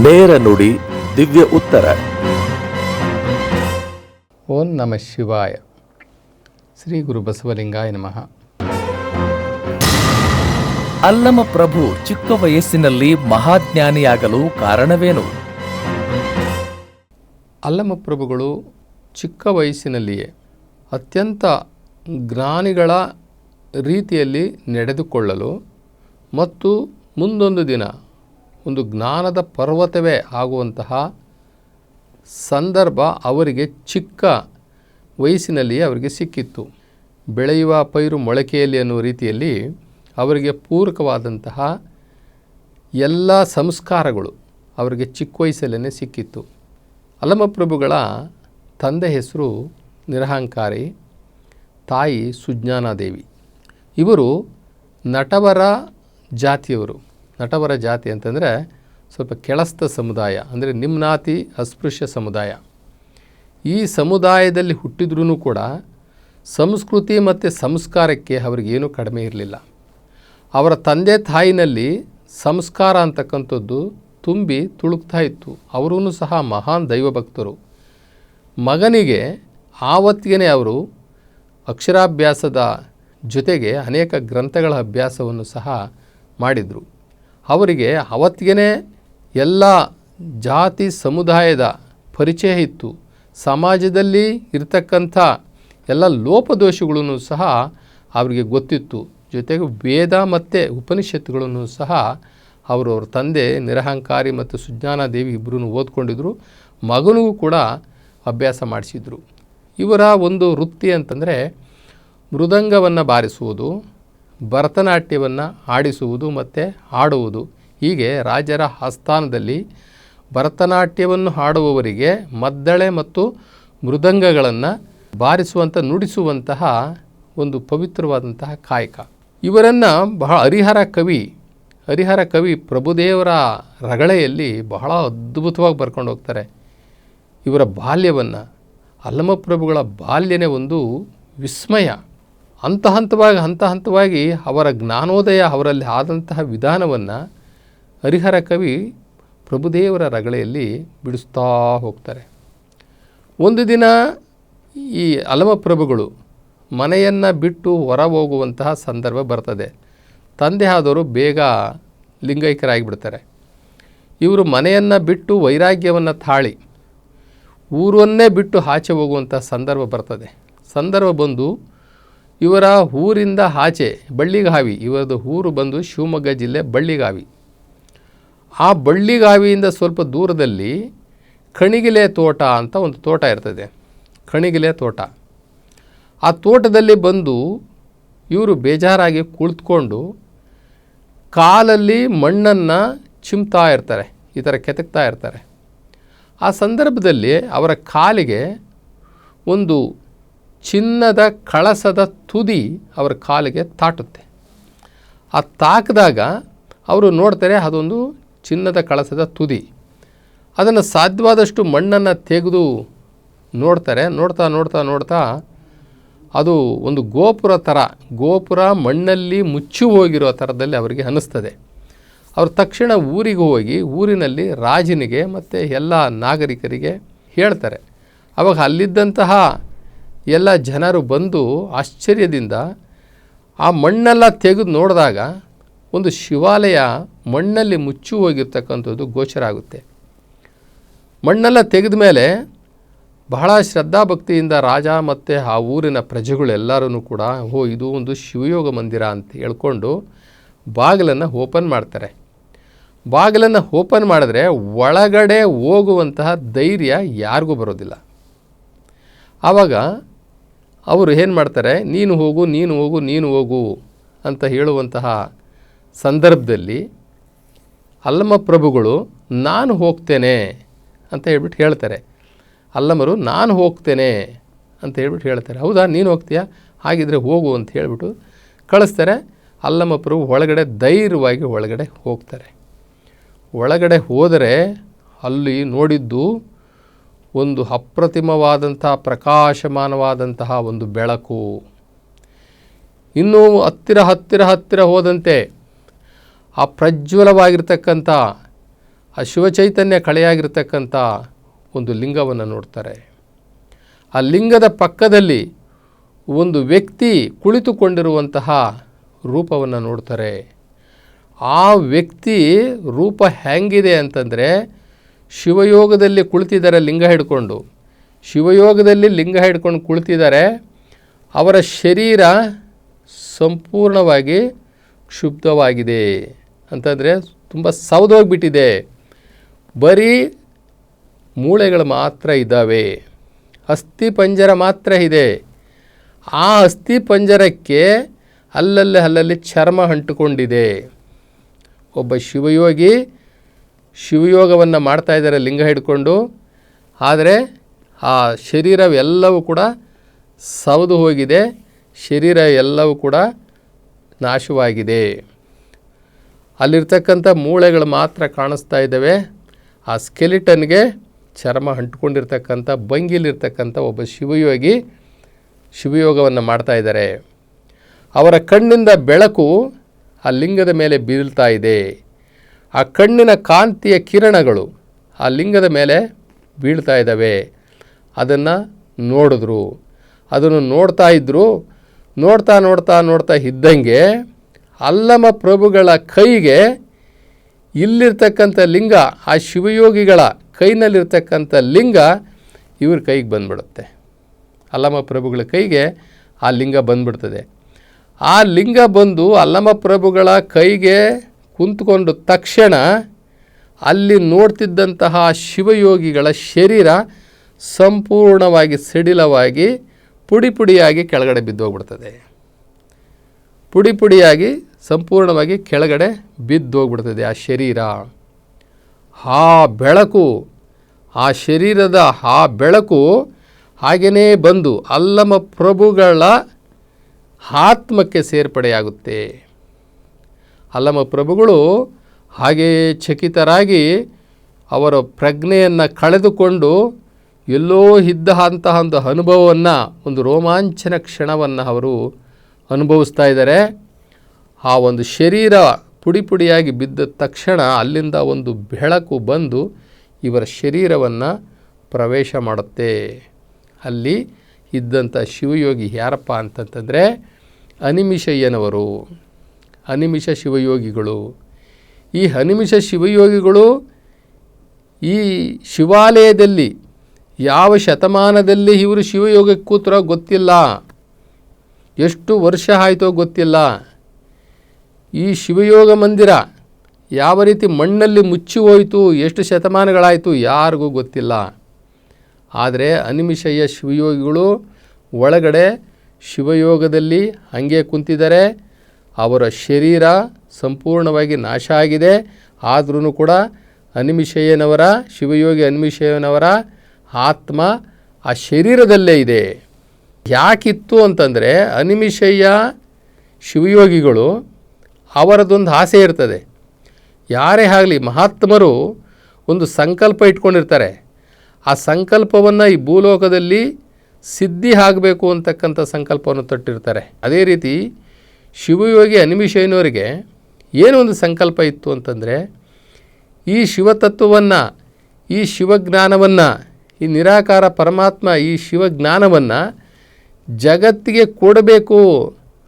ನೇರ ನುಡಿ ದಿವ್ಯ ಉತ್ತರ. ಓಂ ನಮ ಶಿವಾಯ. ಶ್ರೀ ಗುರು ಬಸವಲಿಂಗಾಯ ನಮಃ. ಅಲ್ಲಮ ಪ್ರಭು ಚಿಕ್ಕ ವಯಸ್ಸಿನಲ್ಲಿ ಮಹಾಜ್ಞಾನಿಯಾಗಲು ಕಾರಣವೇನು? ಅಲ್ಲಮ ಪ್ರಭುಗಳು ಚಿಕ್ಕ ವಯಸ್ಸಿನಲ್ಲಿಯೇ ಅತ್ಯಂತ ಜ್ಞಾನಿಗಳ ರೀತಿಯಲ್ಲಿ ನಡೆದುಕೊಳ್ಳಲು ಮತ್ತು ಮುಂದೊಂದು ದಿನ ಒಂದು ಜ್ಞಾನದ ಪರ್ವತವೇ ಆಗುವಂತಹ ಸಂದರ್ಭ ಅವರಿಗೆ ಚಿಕ್ಕ ವಯಸ್ಸಿನಲ್ಲಿಯೇ ಅವರಿಗೆ ಸಿಕ್ಕಿತ್ತು. ಬೆಳೆಯುವ ಪೈರು ಮೊಳಕೆಯಲ್ಲಿ ಅನ್ನುವ ರೀತಿಯಲ್ಲಿ ಅವರಿಗೆ ಪೂರಕವಾದಂತಹ ಎಲ್ಲ ಸಂಸ್ಕಾರಗಳು ಅವರಿಗೆ ಚಿಕ್ಕ ವಯಸ್ಸಲ್ಲೇ ಸಿಕ್ಕಿತ್ತು. ಅಲಮಪ್ರಭುಗಳ ತಂದೆ ಹೆಸರು ನಿರಹಂಕಾರಿ, ತಾಯಿ ಸುಜ್ಞಾನಾದೇವಿ. ಇವರು ನಟವರ ಜಾತಿಯವರು. ನಟವರ ಜಾತಿ ಅಂತಂದರೆ ಸ್ವಲ್ಪ ಕೆಳಸ್ತ ಸಮುದಾಯ, ಅಂದರೆ ನಿಮ್ನಾತಿ ಅಸ್ಪೃಶ್ಯ ಸಮುದಾಯ. ಈ ಸಮುದಾಯದಲ್ಲಿ ಹುಟ್ಟಿದ್ರೂ ಕೂಡ ಸಂಸ್ಕೃತಿ ಮತ್ತು ಸಂಸ್ಕಾರಕ್ಕೆ ಅವರಿಗೇನೂ ಕಡಿಮೆ ಇರಲಿಲ್ಲ. ಅವರ ತಂದೆ ತಾಯಿನಲ್ಲಿ ಸಂಸ್ಕಾರ ಅಂತಕ್ಕಂಥದ್ದು ತುಂಬಿ ತುಳುಕ್ತಾ ಇತ್ತು. ಅವರೂ ಸಹ ಮಹಾನ್ ದೈವಭಕ್ತರು. ಮಗನಿಗೆ ಆವತ್ತಿಗೆ ಅವರು ಅಕ್ಷರಾಭ್ಯಾಸದ ಜೊತೆಗೆ ಅನೇಕ ಗ್ರಂಥಗಳ ಅಭ್ಯಾಸವನ್ನು ಸಹ ಮಾಡಿದರು. ಅವರಿಗೆ ಅವತ್ತಿಗೆ ಎಲ್ಲ ಜಾತಿ ಸಮುದಾಯದ ಪರಿಚಯ ಇತ್ತು. ಸಮಾಜದಲ್ಲಿ ಇರತಕ್ಕಂಥ ಎಲ್ಲ ಲೋಪದೋಷಗಳನ್ನು ಸಹ ಅವರಿಗೆ ಗೊತ್ತಿತ್ತು. ಜೊತೆಗೆ ವೇದ ಮತ್ತು ಉಪನಿಷತ್ತುಗಳನ್ನು ಸಹ ಅವರು ತಂದೆ ನಿರಹಂಕಾರಿ ಮತ್ತು ಸುಜ್ಞಾನ ದೇವಿ ಇಬ್ಬರೂ ಓದ್ಕೊಂಡಿದ್ರು. ಮಗನಿಗೂ ಕೂಡ ಅಭ್ಯಾಸ ಮಾಡಿಸಿದ್ರು. ಇವರ ಒಂದು ವೃತ್ತಿ ಅಂತಂದರೆ ಮೃದಂಗವನ್ನು ಬಾರಿಸುವುದು. ಭರತನಾಟ್ಯವನ್ನು ಆಡಿಸುವುದು ಮತ್ತು ಹಾಡುವುದು. ಹೀಗೆ ರಾಜರ ಆಸ್ಥಾನದಲ್ಲಿ ಭರತನಾಟ್ಯವನ್ನು ಹಾಡುವವರಿಗೆ ಮದ್ದಳೆ ಮತ್ತು ಮೃದಂಗಗಳನ್ನು ಬಾರಿಸುವಂಥ ನುಡಿಸುವಂತಹ ಒಂದು ಪವಿತ್ರವಾದಂತಹ ಕಾಯಕ. ಇವರನ್ನು ಬಹಳ ಹರಿಹರ ಕವಿ ಹರಿಹರ ಕವಿ ಪ್ರಭುದೇವರ ರಗಳೆಯಲ್ಲಿ ಬಹಳ ಅದ್ಭುತವಾಗಿ ಬರ್ಕೊಂಡು ಹೋಗ್ತಾರೆ. ಇವರ ಬಾಲ್ಯವನ್ನು, ಅಲ್ಲಮಪ್ರಭುಗಳ ಬಾಲ್ಯನೇ ಒಂದು ವಿಸ್ಮಯ. ಹಂತ ಹಂತವಾಗಿ ಹಂತ ಹಂತವಾಗಿ ಅವರ ಜ್ಞಾನೋದಯ ಅವರಲ್ಲಿ ಆದಂತಹ ವಿಧಾನವನ್ನು ಹರಿಹರ ಕವಿ ಪ್ರಭುದೇವರ ರಗಳೆಯಲ್ಲಿ ಬಿಡಿಸ್ತಾ ಹೋಗ್ತಾರೆ. ಒಂದು ದಿನ ಈ ಅಲಮಪ್ರಭುಗಳು ಮನೆಯನ್ನು ಬಿಟ್ಟು ಹೊರ ಹೋಗುವಂತಹ ಸಂದರ್ಭ ಬರ್ತದೆ. ತಂದೆ ಆದವರು ಬೇಗ ಲಿಂಗೈಕ್ಯರಾಗಿಬಿಡ್ತಾರೆ ಇವರು ಮನೆಯನ್ನು ಬಿಟ್ಟು ವೈರಾಗ್ಯವನ್ನು ತಾಳಿ ಊರನ್ನೇ ಬಿಟ್ಟು ಆಚೆ ಹೋಗುವಂಥ ಸಂದರ್ಭ ಬರ್ತದೆ. ಸಂದರ್ಭ ಬಂದು ಇವರ ಊರಿಂದ ಆಚೆ ಬಳ್ಳಿಗಾವಿ, ಇವರದು ಊರು ಬಂದು ಶಿವಮೊಗ್ಗ ಜಿಲ್ಲೆ ಬಳ್ಳಿಗಾವಿ. ಆ ಬಳ್ಳಿಗಾವಿಯಿಂದ ಸ್ವಲ್ಪ ದೂರದಲ್ಲಿ ಕಣಿಗಿಲೆ ತೋಟ ಅಂತ ಒಂದು ತೋಟ ಇರ್ತದೆ. ಕಣಿಗಿಲೆ ತೋಟ. ಆ ತೋಟದಲ್ಲಿ ಬಂದು ಇವರು ಬೇಜಾರಾಗಿ ಕುಳಿತುಕೊಂಡು ಕಾಲಲ್ಲಿ ಮಣ್ಣನ್ನು ಚಿಮ್ತಾ ಇರ್ತಾರೆ, ಈ ಥರ ಕೆತಕ್ತಾ ಇರ್ತಾರೆ. ಆ ಸಂದರ್ಭದಲ್ಲಿ ಅವರ ಕಾಲಿಗೆ ಒಂದು ಚಿನ್ನದ ಕಳಸದ ತುದಿ ಅವರ ಕಾಲಿಗೆ ತಾಟುತ್ತೆ. ಆ ತಾಕಿದಾಗ ಅವರು ನೋಡ್ತಾರೆ ಅದೊಂದು ಚಿನ್ನದ ಕಳಸದ ತುದಿ. ಅದನ್ನು ಸಾಧ್ಯವಾದಷ್ಟು ಮಣ್ಣನ್ನು ತೆಗೆದು ನೋಡ್ತಾರೆ. ನೋಡ್ತಾ ನೋಡ್ತಾ ನೋಡ್ತಾ ಅದು ಒಂದು ಗೋಪುರ ಥರ ಗೋಪುರ ಮಣ್ಣಲ್ಲಿ ಮುಚ್ಚಿ ಹೋಗಿರೋ ಥರದಲ್ಲಿ ಅವರಿಗೆ ಅನ್ನಿಸ್ತದೆ. ಅವರು ತಕ್ಷಣ ಊರಿಗೆ ಹೋಗಿ ಊರಿನಲ್ಲಿ ರಾಜನಿಗೆ ಮತ್ತು ಎಲ್ಲ ನಾಗರಿಕರಿಗೆ ಹೇಳ್ತಾರೆ. ಅವಾಗ ಅಲ್ಲಿದ್ದಂತಹ ಎಲ್ಲ ಜನರು ಬಂದು ಆಶ್ಚರ್ಯದಿಂದ ಆ ಮಣ್ಣೆಲ್ಲ ತೆಗೆದು ನೋಡಿದಾಗ ಒಂದು ಶಿವಾಲಯ ಮಣ್ಣಲ್ಲಿ ಮುಚ್ಚಿ ಹೋಗಿರ್ತಕ್ಕಂಥದ್ದು ಗೋಚರ ಆಗುತ್ತೆ. ಮಣ್ಣೆಲ್ಲ ತೆಗೆದ ಮೇಲೆ ಬಹಳ ಶ್ರದ್ಧಾಭಕ್ತಿಯಿಂದ ರಾಜ ಮತ್ತು ಆ ಊರಿನ ಪ್ರಜೆಗಳೆಲ್ಲರೂ ಕೂಡ, ಓ, ಇದು ಒಂದು ಶಿವಯೋಗ ಮಂದಿರ ಅಂತ ಹೇಳ್ಕೊಂಡು ಬಾಗಿಲನ್ನು ಓಪನ್ ಮಾಡ್ತಾರೆ. ಬಾಗಿಲನ್ನು ಓಪನ್ ಮಾಡಿದ್ರೆ ಒಳಗಡೆ ಹೋಗುವಂತಹ ಧೈರ್ಯ ಯಾರಿಗೂ ಬರೋದಿಲ್ಲ. ಆವಾಗ ಅವರು ಏನು ಮಾಡ್ತಾರೆ? ನೀನು ಹೋಗು ನೀನು ಹೋಗು ನೀನು ಹೋಗು ಅಂತ ಹೇಳುವಂತಹ ಸಂದರ್ಭದಲ್ಲಿ ಅಲ್ಲಮ ಪ್ರಭುಗಳು ನಾನು ಹೋಗ್ತೇನೆ ಅಂತ ಹೇಳ್ಬಿಟ್ಟು ಹೇಳ್ತಾರೆ. ಅಲ್ಲಮರು ನಾನು ಹೋಗ್ತೇನೆ ಅಂತ ಹೇಳ್ಬಿಟ್ಟು ಹೇಳ್ತಾರೆ. ಹೌದಾ? ನೀನು ಹೋಗ್ತೀಯಾ? ಹಾಗಿದ್ರೆ ಹೋಗು ಅಂತ ಹೇಳಿಬಿಟ್ಟು ಕಳಿಸ್ತಾರೆ. ಅಲ್ಲಮ ಪ್ರಭು ಒಳಗಡೆ ಧೈರ್ಯವಾಗಿ ಒಳಗಡೆ ಹೋಗ್ತಾರೆ. ಒಳಗಡೆ ಹೋದರೆ ಅಲ್ಲಿ ನೋಡಿದ್ದು ಒಂದು ಅಪ್ರತಿಮವಾದಂತಹ, ಪ್ರಕಾಶಮಾನವಾದಂತಹ ಒಂದು ಬೆಳಕು. ಇನ್ನೂ ಹತ್ತಿರ ಹತ್ತಿರ ಹತ್ತಿರ ಹೋದಂತೆ ಆ ಪ್ರಜ್ವಲವಾಗಿರ್ತಕ್ಕಂಥ, ಆ ಶಿವಚೈತನ್ಯ ಕಳೆಯಾಗಿರ್ತಕ್ಕಂಥ ಒಂದು ಲಿಂಗವನ್ನು ನೋಡ್ತಾರೆ. ಆ ಲಿಂಗದ ಪಕ್ಕದಲ್ಲಿ ಒಂದು ವ್ಯಕ್ತಿ ಕುಳಿತುಕೊಂಡಿರುವಂತಹ ರೂಪವನ್ನು ನೋಡ್ತಾರೆ. ಆ ವ್ಯಕ್ತಿ ರೂಪ ಹೇಗಿದೆ ಅಂತಂದರೆ ಶಿವಯೋಗದಲ್ಲಿ ಕುಳಿತಿದ್ದಾರೆ ಲಿಂಗ ಹಿಡ್ಕೊಂಡು, ಶಿವಯೋಗದಲ್ಲಿ ಲಿಂಗ ಹಿಡ್ಕೊಂಡು ಕುಳಿತಿದ್ದಾರೆ ಅವರ ಶರೀರ ಸಂಪೂರ್ಣವಾಗಿ ಕ್ಷುಬ್ಧವಾಗಿದೆ. ಅಂತಂದರೆ ತುಂಬ ಸೌದೋಗ್ಬಿಟ್ಟಿದೆ ಬರೀ ಮೂಳೆಗಳು ಮಾತ್ರ ಇದ್ದಾವೆ. ಅಸ್ಥಿ ಪಂಜರ ಮಾತ್ರ ಇದೆ. ಆ ಅಸ್ಥಿ ಪಂಜರಕ್ಕೆ ಅಲ್ಲಲ್ಲಿ ಅಲ್ಲಲ್ಲಿ ಚರ್ಮ ಅಂಟುಕೊಂಡಿದೆ. ಒಬ್ಬ ಶಿವಯೋಗಿ ಶಿವಯೋಗವನ್ನು ಮಾಡ್ತಾ ಇದ್ದಾರೆ ಲಿಂಗ ಹಿಡ್ಕೊಂಡು. ಆದರೆ ಆ ಶರೀರವೆಲ್ಲವೂ ಕೂಡ ಸವದು ಹೋಗಿದೆ. ಶರೀರ ಎಲ್ಲವೂ ಕೂಡ ನಾಶವಾಗಿದೆ. ಅಲ್ಲಿರ್ತಕ್ಕಂಥ ಮೂಳೆಗಳು ಮಾತ್ರ ಕಾಣಿಸ್ತಾ ಇದ್ದಾವೆ. ಆ ಸ್ಕೆಲಿಟನ್ಗೆ ಚರ್ಮ ಅಂಟ್ಕೊಂಡಿರ್ತಕ್ಕಂಥ ಬಂಗಿಲಿರ್ತಕ್ಕಂಥ ಒಬ್ಬ ಶಿವಯೋಗಿ ಶಿವಯೋಗವನ್ನು ಮಾಡ್ತಾ ಇದ್ದಾರೆ. ಅವರ ಕಣ್ಣಿಂದ ಬೆಳಕು ಆ ಲಿಂಗದ ಮೇಲೆ ಬೀಳ್ತಾ ಇದೆ. ಆ ಕಣ್ಣಿನ ಕಾಂತಿಯ ಕಿರಣಗಳು ಆ ಲಿಂಗದ ಮೇಲೆ ಬೀಳ್ತಾ ಇದ್ದಾವೆ. ಅದನ್ನು ನೋಡಿದ್ರು. ಅದನ್ನು ನೋಡ್ತಾ ಇದ್ದರು ನೋಡ್ತಾ ನೋಡ್ತಾ ನೋಡ್ತಾ ಇದ್ದಂಗೆ ಅಲ್ಲಮ ಪ್ರಭುಗಳ ಕೈಗೆ ಇಲ್ಲಿರ್ತಕ್ಕಂಥ ಲಿಂಗ, ಆ ಶಿವಯೋಗಿಗಳ ಕೈನಲ್ಲಿರ್ತಕ್ಕಂಥ ಲಿಂಗ ಇವ್ರ ಕೈಗೆ ಬಂದ್ಬಿಡುತ್ತೆ. ಅಲ್ಲಮ ಪ್ರಭುಗಳ ಕೈಗೆ ಆ ಲಿಂಗ ಬಂದ್ಬಿಡ್ತದೆ. ಆ ಲಿಂಗ ಬಂದು ಅಲ್ಲಮ ಪ್ರಭುಗಳ ಕೈಗೆ ಕುಂತ್ಕೊಂಡ ತಕ್ಷಣ ಅಲ್ಲಿ ನೋಡ್ತಿದ್ದಂತಹ ಶಿವಯೋಗಿಗಳ ಶರೀರ ಸಂಪೂರ್ಣವಾಗಿ ಸಡಿಲವಾಗಿ ಪುಡಿ ಪುಡಿಯಾಗಿ ಕೆಳಗಡೆ ಬಿದ್ದೋಗ್ಬಿಡ್ತದೆ. ಪುಡಿ ಪುಡಿಯಾಗಿ ಸಂಪೂರ್ಣವಾಗಿ ಕೆಳಗಡೆ ಬಿದ್ದೋಗ್ಬಿಡ್ತದೆ ಆ ಶರೀರ. ಆ ಬೆಳಕು, ಆ ಶರೀರದ ಆ ಬೆಳಕು ಹಾಗೆಯೇ ಬಂದು ಅಲ್ಲಮ ಪ್ರಭುಗಳ ಆತ್ಮಕ್ಕೆ ಸೇರ್ಪಡೆಯಾಗುತ್ತೆ. ಅಲ್ಲಮ ಪ್ರಭುಗಳು ಹಾಗೆಯೇ ಚಕಿತರಾಗಿ ಅವರ ಪ್ರಜ್ಞೆಯನ್ನು ಕಳೆದುಕೊಂಡು ಎಲ್ಲೋ ಇದ್ದ ಅಂತಹ ಒಂದು ಅನುಭವವನ್ನು, ಒಂದು ರೋಮಾಂಚನ ಕ್ಷಣವನ್ನು ಅವರು ಅನುಭವಿಸ್ತಾ ಇದ್ದಾರೆ. ಆ ಒಂದು ಶರೀರ ಪುಡಿ ಪುಡಿಯಾಗಿ ಬಿದ್ದ ತಕ್ಷಣ ಅಲ್ಲಿಂದ ಒಂದು ಬೆಳಕು ಬಂದು ಇವರ ಶರೀರವನ್ನು ಪ್ರವೇಶ ಮಾಡುತ್ತೆ. ಅಲ್ಲಿ ಇದ್ದಂಥ ಶಿವಯೋಗಿ ಯಾರಪ್ಪ ಅಂತಂತಂದರೆ ಅನಿಮಿಷಯ್ಯನವರು. ಅನಿಮಿಷ ಶಿವಯೋಗಿಗಳು. ಈ ಅನಿಮಿಷ ಶಿವಯೋಗಿಗಳು ಈ ಶಿವಾಲಯದಲ್ಲಿ ಯಾವ ಶತಮಾನದಲ್ಲಿ ಇವರು ಶಿವಯೋಗಕ್ಕೆ ಕೂತರೋ ಗೊತ್ತಿಲ್ಲ. ಎಷ್ಟು ವರ್ಷ ಆಯಿತೋ ಗೊತ್ತಿಲ್ಲ. ಈ ಶಿವಯೋಗ ಮಂದಿರ ಯಾವ ರೀತಿ ಮಣ್ಣಲ್ಲಿ ಮುಚ್ಚಿ ಹೋಯಿತು, ಎಷ್ಟು ಶತಮಾನಗಳಾಯಿತು ಯಾರಿಗೂ ಗೊತ್ತಿಲ್ಲ. ಆದರೆ ಅನಿಮಿಷಯ್ಯ ಶಿವಯೋಗಿಗಳು ಒಳಗಡೆ ಶಿವಯೋಗದಲ್ಲಿ ಹಾಗೆ ಕುಂತಿದ್ದಾರೆ. ಅವರ ಶರೀರ ಸಂಪೂರ್ಣವಾಗಿ ನಾಶ ಆಗಿದೆ. ಆದ್ರೂ ಕೂಡ ಅನಿಮಿಷಯ್ಯನವರ, ಶಿವಯೋಗಿ ಅನಿಮಿಷಯ್ಯನವರ ಆತ್ಮ ಆ ಶರೀರದಲ್ಲೇ ಇದೆ. ಯಾಕಿತ್ತು ಅಂತಂದರೆ ಅನಿಮಿಷಯ್ಯ ಶಿವಯೋಗಿಗಳು ಅವರದೊಂದು ಆಸೆ ಇರ್ತದೆ. ಯಾರೇ ಆಗಲಿ ಮಹಾತ್ಮರು ಒಂದು ಸಂಕಲ್ಪ ಇಟ್ಕೊಂಡಿರ್ತಾರೆ. ಆ ಸಂಕಲ್ಪವನ್ನು ಈ ಭೂಲೋಕದಲ್ಲಿ ಸಿದ್ಧಿ ಆಗಬೇಕು ಅಂತಕ್ಕಂಥ ಸಂಕಲ್ಪವನ್ನು ತೊಟ್ಟಿರ್ತಾರೆ. ಅದೇ ರೀತಿ ಶಿವಯೋಗಿ ಅನಿಮಿಷಯ್ಯನವರಿಗೆ ಏನು ಒಂದು ಸಂಕಲ್ಪ ಇತ್ತು ಅಂತಂದರೆ, ಈ ಶಿವತತ್ವವನ್ನು, ಈ ಶಿವಜ್ಞಾನವನ್ನು, ಈ ನಿರಾಕಾರ ಪರಮಾತ್ಮ, ಈ ಶಿವಜ್ಞಾನವನ್ನು ಜಗತ್ತಿಗೆ ಕೊಡಬೇಕು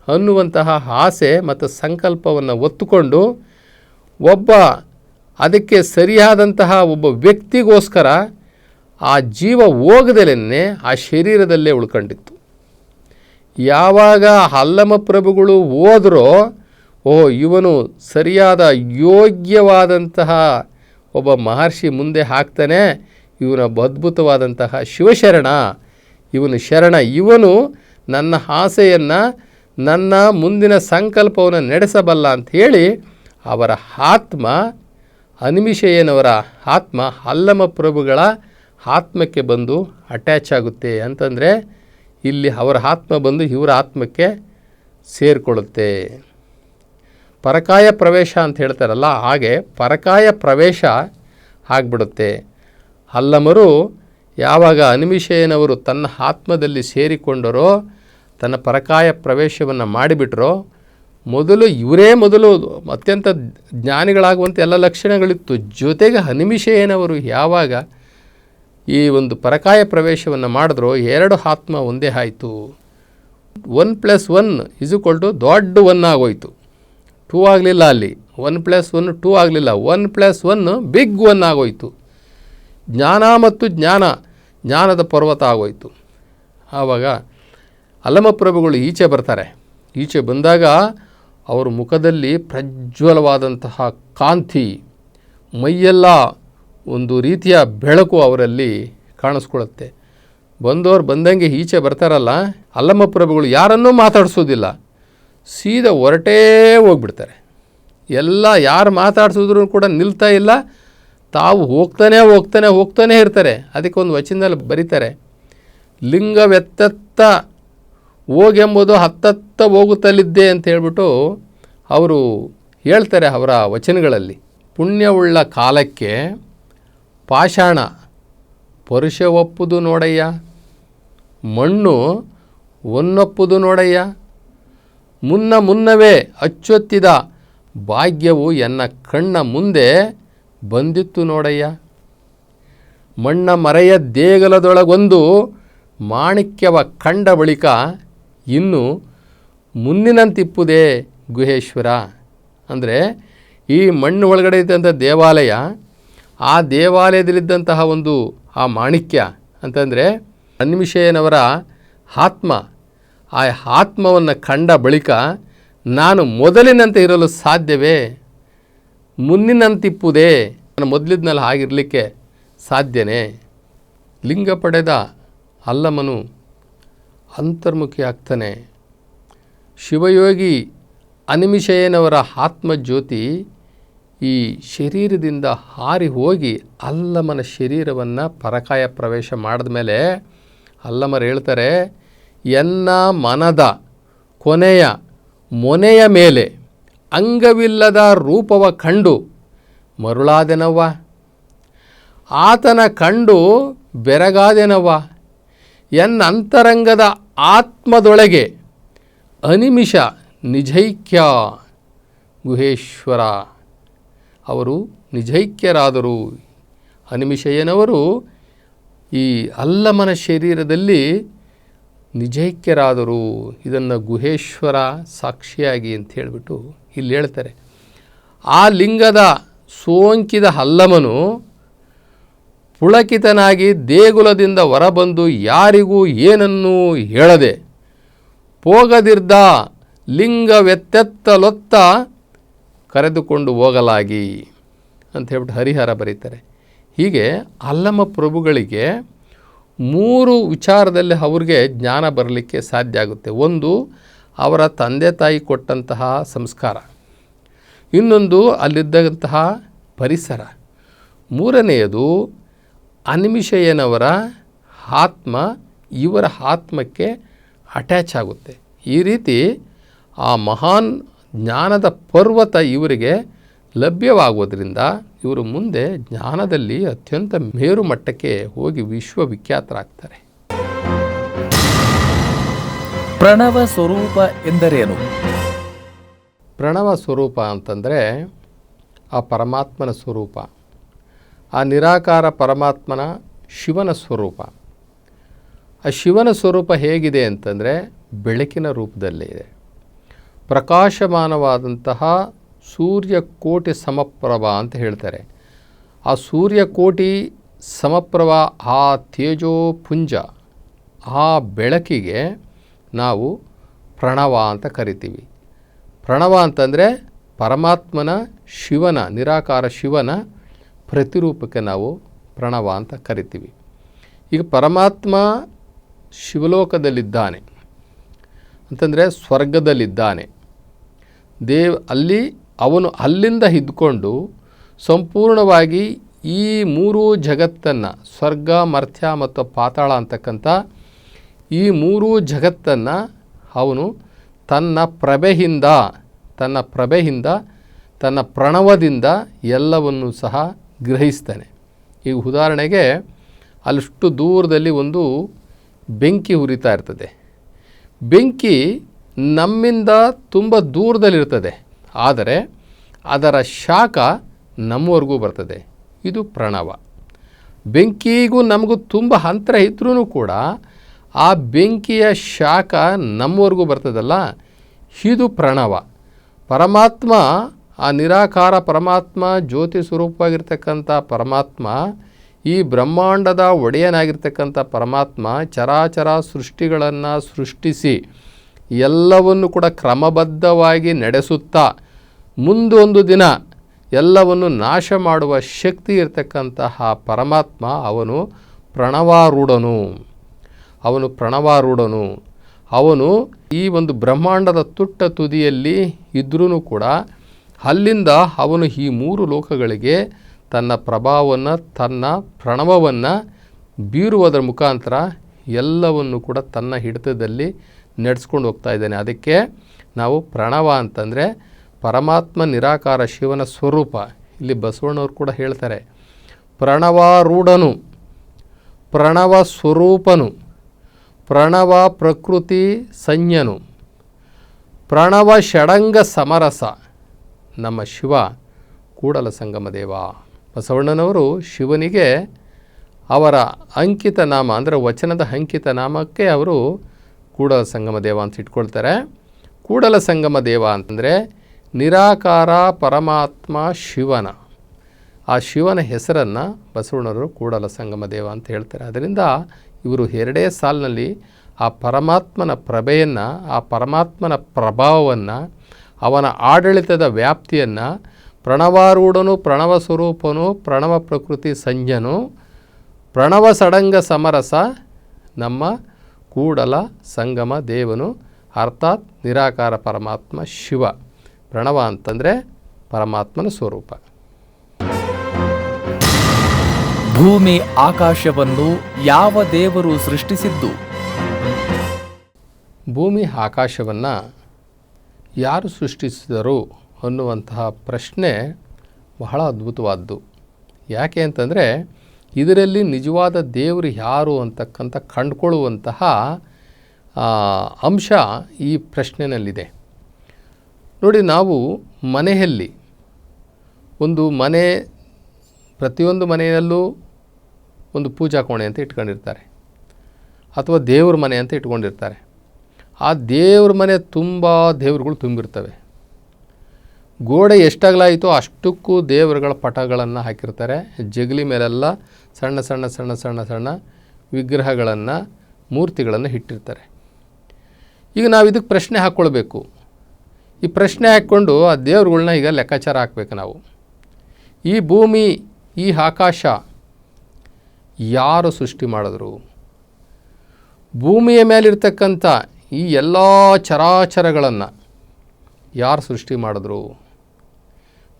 ಅನ್ನುವಂತಹ ಆಸೆ ಮತ್ತು ಸಂಕಲ್ಪವನ್ನು ಒತ್ತುಕೊಂಡು ಒಬ್ಬ ಅದಕ್ಕೆ ಸರಿಯಾದಂತಹ ಒಬ್ಬ ವ್ಯಕ್ತಿಗೋಸ್ಕರ ಆ ಜೀವ ಹೋಗದಲೇ ಆ ಶರೀರದಲ್ಲೇ ಉಳ್ಕೊಂಡಿತ್ತು. ಯಾವಾಗ ಹಲ್ಲಮ ಪ್ರಭುಗಳು ಹೋದರೋ ಓ ಇವನು ಸರಿಯಾದ ಯೋಗ್ಯವಾದಂತಹ ಒಬ್ಬ ಮಹರ್ಷಿ ಮುಂದೆ ಹಾಕ್ತಾನೆ. ಇವನ ಅದ್ಭುತವಾದಂತಹ ಶಿವಶರಣ. ಇವನು ಶರಣ, ಇವನು ನನ್ನ ಆಸೆಯನ್ನು, ನನ್ನ ಮುಂದಿನ ಸಂಕಲ್ಪವನ್ನು ನಡೆಸಬಲ್ಲ ಅಂಥೇಳಿ ಅವರ ಆತ್ಮ ಅನಿಮಿಷಯ್ಯನವರ ಆತ್ಮ ಹಲ್ಲಮ ಪ್ರಭುಗಳ ಆತ್ಮಕ್ಕೆ ಬಂದು ಅಟ್ಯಾಚ್ ಆಗುತ್ತೆ ಅಂತಂದರೆ ಇಲ್ಲಿ ಅವರ ಆತ್ಮ ಬಂದು ಇವರ ಆತ್ಮಕ್ಕೆ ಸೇರಿಕೊಳ್ಳುತ್ತೆ. ಪರಕಾಯ ಪ್ರವೇಶ ಅಂತ ಹೇಳ್ತಾರಲ್ಲ, ಹಾಗೆ ಪರಕಾಯ ಪ್ರವೇಶ ಆಗಿಬಿಡುತ್ತೆ. ಅಲ್ಲಮರು ಯಾವಾಗ ಅನಿಮಿಷೇನವರು ತನ್ನ ಆತ್ಮದಲ್ಲಿ ಸೇರಿಕೊಂಡರೋ, ತನ್ನ ಪರಕಾಯ ಪ್ರವೇಶವನ್ನು ಮಾಡಿಬಿಟ್ರೋ, ಮೊದಲು ಇವರೇ ಮೊದಲು ಅತ್ಯಂತ ಜ್ಞಾನಿಗಳಾಗುವಂಥ ಎಲ್ಲ ಲಕ್ಷಣಗಳಿತ್ತು. ಜೊತೆಗೆ ಹನಿಮಿಷೇನವರು ಯಾವಾಗ ಈ ಒಂದು ಪರಕಾಯ ಪ್ರವೇಶವನ್ನು ಮಾಡಿದ್ರು ಎರಡು ಆತ್ಮ ಒಂದೇ ಆಯಿತು. One plus one is equal to ದೊಡ್ಡ ಒನ್ ಆಗೋಯ್ತು. ಟೂ ಆಗಲಿಲ್ಲ ಅಲ್ಲಿ. ಒನ್ ಪ್ಲಸ್ ಒನ್ ಟೂ ಆಗಲಿಲ್ಲ. One plus one big one ಆಗೋಯ್ತು. ಜ್ಞಾನ ಮತ್ತು ಜ್ಞಾನ, ಜ್ಞಾನದ ಪರ್ವತ ಆಗೋಯ್ತು. ಆವಾಗ ಅಲಮಪ್ರಭುಗಳು ಈಚೆ ಬರ್ತಾರೆ. ಈಚೆ ಬಂದಾಗ ಅವರ ಮುಖದಲ್ಲಿ ಪ್ರಜ್ವಲವಾದಂತಹ ಕಾಂತಿ, ಮೈಯೆಲ್ಲ ಒಂದು ರೀತಿಯ ಬೆಳಕು ಅವರಲ್ಲಿ ಕಾಣಿಸ್ಕೊಳ್ಳುತ್ತೆ. ಬಂದವ್ರು ಬಂದಂಗೆ ಈಚೆ ಬರ್ತಾರಲ್ಲ ಅಲ್ಲಮ್ಮ ಪ್ರಭುಗಳು ಯಾರನ್ನೂ ಮಾತಾಡಿಸೋದಿಲ್ಲ. ಸೀದಾ ಹೊರಟೇ ಹೋಗ್ಬಿಡ್ತಾರೆ. ಎಲ್ಲ ಯಾರು ಮಾತಾಡಿಸಿದ್ರು ಕೂಡ ನಿಲ್ತಾ ಇಲ್ಲ. ತಾವು ಹೋಗ್ತಾನೆ ಹೋಗ್ತಾನೆ ಹೋಗ್ತಾನೆ ಇರ್ತಾರೆ. ಅದಕ್ಕೆ ಒಂದು ವಚನದಲ್ಲಿ ಬರೀತಾರೆ, ಲಿಂಗವೆತ್ತತ್ತ ಹೋಗೆಂಬುದು ಹತ್ತತ್ತ ಹೋಗುತ್ತಲಿದ್ದೆ ಅಂತ ಹೇಳ್ಬಿಟ್ಟು ಅವರು ಹೇಳ್ತಾರೆ ಅವರ ವಚನಗಳಲ್ಲಿ. ಪುಣ್ಯವುಳ್ಳ ಕಾಲಕ್ಕೆ ಪಾಷಾಣ. ಪರುಷ ಒಪ್ಪುದು ನೋಡಯ್ಯ. ಮಣ್ಣು ಒನ್ನೊಪ್ಪುದು ನೋಡಯ್ಯ. ಮುನ್ನ ಮುನ್ನವೇ ಅಚ್ಚೊತ್ತಿದ ಭಾಗ್ಯವು ಎನ್ನ ಕಣ್ಣ ಮುಂದೆ ಬಂದಿತ್ತು ನೋಡಯ್ಯ. ಮಣ್ಣ ಮರೆಯ ದೇಗಲದೊಳಗೊಂದು ಮಾಣಿಕ್ಯವ ಕಂಡ ಬಳಿಕ ಇನ್ನು ಮುಂದಿನಂತಿಪ್ಪುದೇ ಗುಹೇಶ್ವರ. ಅಂದರೆ ಈ ಮಣ್ಣು ಒಳಗಡೆ ಇದ್ದಂಥ ದೇವಾಲಯ ಆ ದೇವಾಲಯದಲ್ಲಿದ್ದಂತಹ ಒಂದು, ಆ ಮಾಣಿಕ್ಯ ಅಂತಂದರೆ ಅನ್ವಿಷಯನವರ ಆತ್ಮ. ಆ ಆತ್ಮವನ್ನು ಕಂಡ ಬಳಿಕ ನಾನು ಮೊದಲಿನಂತೆ ಇರಲು ಸಾಧ್ಯವೇ? ಮುನ್ನಿನಂತಿಪ್ಪುದೇ? ನಾನು ಮೊದಲಿದ್ನಲ್ಲಿ ಆಗಿರಲಿಕ್ಕೆ ಸಾಧ್ಯನೇ? ಲಿಂಗ ಪಡೆದ ಅಲ್ಲಮನು ಅಂತರ್ಮುಖಿ ಆಗ್ತಾನೆ ಶಿವಯೋಗಿ ಅನಿಮಿಷಯನವರ ಆತ್ಮಜ್ಯೋತಿ ಈ ಶರೀರದಿಂದ ಹಾರಿ ಹೋಗಿ ಅಲ್ಲಮನ ಶರೀರವನ್ನು ಪರಕಾಯ ಪ್ರವೇಶ ಮಾಡಿದ ಮೇಲೆ ಅಲ್ಲಮರು ಹೇಳ್ತಾರೆ, ಎನ್ನ ಮನದ ಕೊನೆಯ ಮೊನೆಯ ಮೇಲೆ ಅಂಗವಿಲ್ಲದ ರೂಪವ ಕಂಡು ಮರುಳಾದೆನವ್ವ? ಆತನ ಕಂಡು ಬೆರಗಾದೆನವ್ವ? ಎನ್ನ ಅಂತರಂಗದ ಆತ್ಮದೊಳಗೆ ಅನಿಮಿಷ ನಿಜೈಕ್ಯ ಗುಹೇಶ್ವರ. ಅವರು ನಿಜೈಕ್ಯರಾದರು. ಹನಿಮಿಷಯ್ಯನವರು ಈ ಅಲ್ಲಮನ ಶರೀರದಲ್ಲಿ ನಿಜೈಕ್ಯರಾದರು. ಇದನ್ನು ಗುಹೇಶ್ವರ ಸಾಕ್ಷಿಯಾಗಿ ಅಂತ ಹೇಳಿಬಿಟ್ಟು ಇಲ್ಲಿ ಹೇಳ್ತಾರೆ. ಆ ಲಿಂಗದ ಸೋಂಕಿದ ಅಲ್ಲಮನು ಪುಳಕಿತನಾಗಿ ದೇಗುಲದಿಂದ ಹೊರಬಂದು ಯಾರಿಗೂ ಏನನ್ನೂ ಹೇಳದೆ, ಪೋಗದಿರ್ದ ಲಿಂಗವೆತ್ತೆತ್ತಲೊತ್ತ ಕರೆದುಕೊಂಡು ಹೋಗಲಾಗಿ ಅಂತ ಹೇಳ್ಬಿಟ್ಟು ಹರಿಹರ ಬರೀತಾರೆ. ಹೀಗೆ ಅಲ್ಲಮ ಪ್ರಭುಗಳಿಗೆ ಮೂರು ವಿಚಾರದಲ್ಲಿ ಅವ್ರಿಗೆ ಜ್ಞಾನ ಬರಲಿಕ್ಕೆ ಸಾಧ್ಯ ಆಗುತ್ತೆ. ಒಂದು, ಅವರ ತಂದೆ ತಾಯಿ ಕೊಟ್ಟಂತಹ ಸಂಸ್ಕಾರ. ಇನ್ನೊಂದು, ಅಲ್ಲಿದ್ದಂತಹ ಪರಿಸರ. ಮೂರನೆಯದು, ಅನಿಮಿಷಯ್ಯನವರ ಆತ್ಮ ಇವರ ಆತ್ಮಕ್ಕೆ ಅಟ್ಯಾಚ್ ಆಗುತ್ತೆ. ಈ ರೀತಿ ಆ ಮಹಾನ್ ಜ್ಞಾನದ ಪರ್ವತ ಇವರಿಗೆ ಲಭ್ಯವಾಗುವುದರಿಂದ ಇವರು ಮುಂದೆ ಜ್ಞಾನದಲ್ಲಿ ಅತ್ಯಂತ ಮೇರು ಮಟ್ಟಕ್ಕೆ ಹೋಗಿ ವಿಶ್ವವಿಖ್ಯಾತರಾಗ್ತಾರೆ. ಪ್ರಣವ ಸ್ವರೂಪ ಎಂದರೇನು? ಪ್ರಣವ ಸ್ವರೂಪ ಅಂತಂದರೆ ಆ ಪರಮಾತ್ಮನ ಸ್ವರೂಪ ಆ ನಿರಾಕಾರ ಪರಮಾತ್ಮನ ಶಿವನ ಸ್ವರೂಪ. ಆ ಶಿವನ ಸ್ವರೂಪ ಹೇಗಿದೆ ಅಂತಂದರೆ ಬೆಳಕಿನ ರೂಪದಲ್ಲೇ ಇದೆ. ಪ್ರಕಾಶಮಾನವಾದಂತಹ ಸೂರ್ಯಕೋಟಿ ಸಮಪ್ರಭ ಅಂತ ಹೇಳ್ತಾರೆ. ಆ ಸೂರ್ಯಕೋಟಿ ಸಮಪ್ರಭ, ಆ ತೇಜೋಪುಂಜ ಆ ಬೆಳಕಿಗೆ ನಾವು ಪ್ರಣವ ಅಂತ ಕರಿತೀವಿ. ಪ್ರಣವ ಅಂತಂದರೆ ಪರಮಾತ್ಮನ ಶಿವನ, ನಿರಾಕಾರ ಶಿವನ ಪ್ರತಿರೂಪಕ್ಕೆ ನಾವು ಪ್ರಣವ ಅಂತ ಕರಿತೀವಿ. ಈಗ ಪರಮಾತ್ಮ ಶಿವಲೋಕದಲ್ಲಿದ್ದಾನೆ. ಅಂತಂದರೆ ಸ್ವರ್ಗದಲ್ಲಿದ್ದಾನೆ. ದೇವ್ ಅಲ್ಲಿ ಅವನು ಅಲ್ಲಿಂದ ಇದ್ದುಕೊಂಡು ಸಂಪೂರ್ಣವಾಗಿ ಈ ಮೂರು ಜಗತ್ತನ್ನು, ಸ್ವರ್ಗ ಮರ್ಥ್ಯ ಮತ್ತು ಪಾತಾಳ ಅಂತಕ್ಕಂಥ ಈ ಮೂರೂ ಜಗತ್ತನ್ನು ಅವನು ತನ್ನ ಪ್ರಭೆಯಿಂದ ತನ್ನ ಪ್ರಭೆಯಿಂದ, ತನ್ನ ಪ್ರಣವದಿಂದ ಎಲ್ಲವನ್ನು ಸಹ ಗ್ರಹಿಸ್ತಾನೆ. ಈಗ ಉದಾಹರಣೆಗೆ ಅಲ್ಲಿಷ್ಟು ದೂರದಲ್ಲಿ ಒಂದು ಬೆಂಕಿ ಉರಿತಾ ಇರ್ತದೆ. ಬೆಂಕಿ ನಮ್ಮಿಂದ ತುಂಬ ದೂರದಲ್ಲಿರ್ತದೆ ಆದರೆ ಅದರ ಶಾಖ ನಮ್ಮವರೆಗೂ ಬರ್ತದೆ. ಇದು ಪ್ರಣವ. ಬೆಂಕಿಗೂ ನಮಗೂ ತುಂಬ ಅಂತರ ಇದ್ರೂ ಕೂಡ ಆ ಬೆಂಕಿಯ ಶಾಖ ನಮ್ಮವರೆಗೂ ಬರ್ತದಲ್ಲ. ಇದು ಪ್ರಣವ. ಪರಮಾತ್ಮ, ಆ ನಿರಾಕಾರ ಪರಮಾತ್ಮ, ಜ್ಯೋತಿ ಸ್ವರೂಪವಾಗಿರ್ತಕ್ಕಂಥ ಪರಮಾತ್ಮ ಈ ಬ್ರಹ್ಮಾಂಡದ ಒಡೆಯನಾಗಿರ್ತಕ್ಕಂಥ ಪರಮಾತ್ಮ ಚರಾಚರ ಸೃಷ್ಟಿಗಳನ್ನು ಸೃಷ್ಟಿಸಿ ಎಲ್ಲವನ್ನು ಕೂಡ ಕ್ರಮಬದ್ಧವಾಗಿ ನಡೆಸುತ್ತಾ ಮುಂದೊಂದು ದಿನ ಎಲ್ಲವನ್ನು ನಾಶ ಮಾಡುವ ಶಕ್ತಿ ಇರತಕ್ಕಂತಹ ಪರಮಾತ್ಮ ಅವನು ಪ್ರಣವಾರೂಢನು. ಅವನು ಪ್ರಣವಾರೂಢನು. ಅವನು ಈ ಒಂದು ಬ್ರಹ್ಮಾಂಡದ ತುಟ್ಟ ತುದಿಯಲ್ಲಿ ಇದ್ರೂ ಕೂಡ ಅಲ್ಲಿಂದ ಅವನು ಈ ಮೂರು ಲೋಕಗಳಿಗೆ ತನ್ನ ಪ್ರಭಾವವನ್ನು, ತನ್ನ ಪ್ರಣವವನ್ನು ಬೀರುವುದರ ಮುಖಾಂತರ ಎಲ್ಲವನ್ನು ಕೂಡ ತನ್ನ ಹಿಡಿತದಲ್ಲಿ ನಡೆಸ್ಕೊಂಡು ಹೋಗ್ತಾ ಇದ್ದಾನೆ. ಅದಕ್ಕೆ ನಾವು ಪ್ರಣವ ಅಂತಂದರೆ ಪರಮಾತ್ಮ ನಿರಾಕಾರ ಶಿವನ ಸ್ವರೂಪ. ಇಲ್ಲಿ ಬಸವಣ್ಣವ್ರು ಕೂಡ ಹೇಳ್ತಾರೆ, ಪ್ರಣವಾರೂಢನು, ಪ್ರಣವ ಸ್ವರೂಪನು, ಪ್ರಣವ ಪ್ರಕೃತಿ ಸಂಜ್ಞನು, ಪ್ರಣವ ಷಡಂಗ ಸಮರಸ, ನಮ್ಮ ಶಿವ ಕೂಡಲ ಸಂಗಮ ದೇವ ಬಸವಣ್ಣನವರು ಶಿವನಿಗೆ ಅವರ ಅಂಕಿತ ನಾಮ, ಅಂದರೆ ವಚನದ ಅಂಕಿತ ನಾಮಕ್ಕೆ ಅವರು ಕೂಡಲ ಸಂಗಮ ದೇವ ಅಂತ ಇಟ್ಕೊಳ್ತಾರೆ. ಕೂಡಲ ಸಂಗಮ ದೇವ ಅಂತಂದರೆ ನಿರಾಕಾರ ಪರಮಾತ್ಮ ಶಿವನ. ಆ ಶಿವನ ಹೆಸರನ್ನು ಬಸವಣ್ಣರು ಕೂಡಲ ಸಂಗಮ ದೇವ ಅಂತ ಹೇಳ್ತಾರೆ. ಅದರಿಂದ ಇವರು ಎರಡೇ ಸಾಲಿನಲ್ಲಿ ಆ ಪರಮಾತ್ಮನ ಪ್ರಭೆಯನ್ನು, ಆ ಪರಮಾತ್ಮನ ಪ್ರಭಾವವನ್ನು, ಅವನ ಆಡಳಿತದ ವ್ಯಾಪ್ತಿಯನ್ನು ಪ್ರಣವಾರೂಢನು ಪ್ರಣವ ಸ್ವರೂಪನು ಪ್ರಣವ ಪ್ರಕೃತಿ ಸಂಜನು ಪ್ರಣವ ಸಡಂಗ ಸಮರಸ ನಮ್ಮ ಕೂಡಲ ಸಂಗಮ ದೇವನು ಅರ್ಥಾತ್ ನಿರಾಕಾರ ಪರಮಾತ್ಮ ಶಿವ. ಪ್ರಣವ ಅಂತಂದರೆ ಪರಮಾತ್ಮನ ಸ್ವರೂಪ. ಭೂಮಿ ಆಕಾಶವನ್ನು ಯಾವ ದೇವರು ಸೃಷ್ಟಿಸಿದ್ದು? ಭೂಮಿ ಆಕಾಶವನ್ನು ಯಾರು ಸೃಷ್ಟಿಸಿದರು? ಅನ್ನುವಂತಹ ಪ್ರಶ್ನೆ ಬಹಳ ಅದ್ಭುತವಾದ್ದು. ಯಾಕೆ ಅಂತಂದರೆ ಇದರಲ್ಲಿ ನಿಜವಾದ ದೇವರು ಯಾರು ಅಂತಕ್ಕಂಥ ಕಂಡುಕೊಳ್ಳುವಂತಹ ಅಂಶ ಈ ಪ್ರಶ್ನೆಯಲ್ಲಿದೆ ನೋಡಿ, ನಾವು ಮನೆಯಲ್ಲಿ ಒಂದು ಮನೆ, ಪ್ರತಿಯೊಂದು ಮನೆಯಲ್ಲೂ ಒಂದು ಪೂಜಾ ಕೋಣೆ ಅಂತ ಇಟ್ಕೊಂಡಿರ್ತಾರೆ. ಅಥವಾ ದೇವ್ರ ಮನೆ ಅಂತ ಇಟ್ಕೊಂಡಿರ್ತಾರೆ. ಆ ದೇವ್ರ ಮನೆ ತುಂಬ ದೇವ್ರುಗಳು ತುಂಬಿರ್ತವೆ. ಗೋಡೆ ಎಷ್ಟಾಗಲಾಯಿತೋ ಅಷ್ಟಕ್ಕೂ ದೇವರುಗಳ ಪಟಗಳನ್ನು ಹಾಕಿರ್ತಾರೆ. ಜಗಲಿ ಮೇಲೆಲ್ಲ ಸಣ್ಣ ಸಣ್ಣ ಸಣ್ಣ ಸಣ್ಣ ಸಣ್ಣ ವಿಗ್ರಹಗಳನ್ನು, ಮೂರ್ತಿಗಳನ್ನು ಇಟ್ಟಿರ್ತಾರೆ. ಈಗ ನಾವು ಇದಕ್ಕೆ ಪ್ರಶ್ನೆ ಹಾಕ್ಕೊಳ್ಬೇಕು ಈ ಪ್ರಶ್ನೆ ಹಾಕ್ಕೊಂಡು ಆ ದೇವರುಗಳನ್ನ ಈಗ ಲೆಕ್ಕಾಚಾರ ಹಾಕ್ಬೇಕು ನಾವು. ಈ ಭೂಮಿ, ಈ ಆಕಾಶ ಯಾರು ಸೃಷ್ಟಿ ಮಾಡಿದ್ರು? ಭೂಮಿಯ ಮೇಲಿರ್ತಕ್ಕಂಥ ಈ ಎಲ್ಲ ಚರಾಚರಗಳನ್ನು ಯಾರು ಸೃಷ್ಟಿ ಮಾಡಿದ್ರು?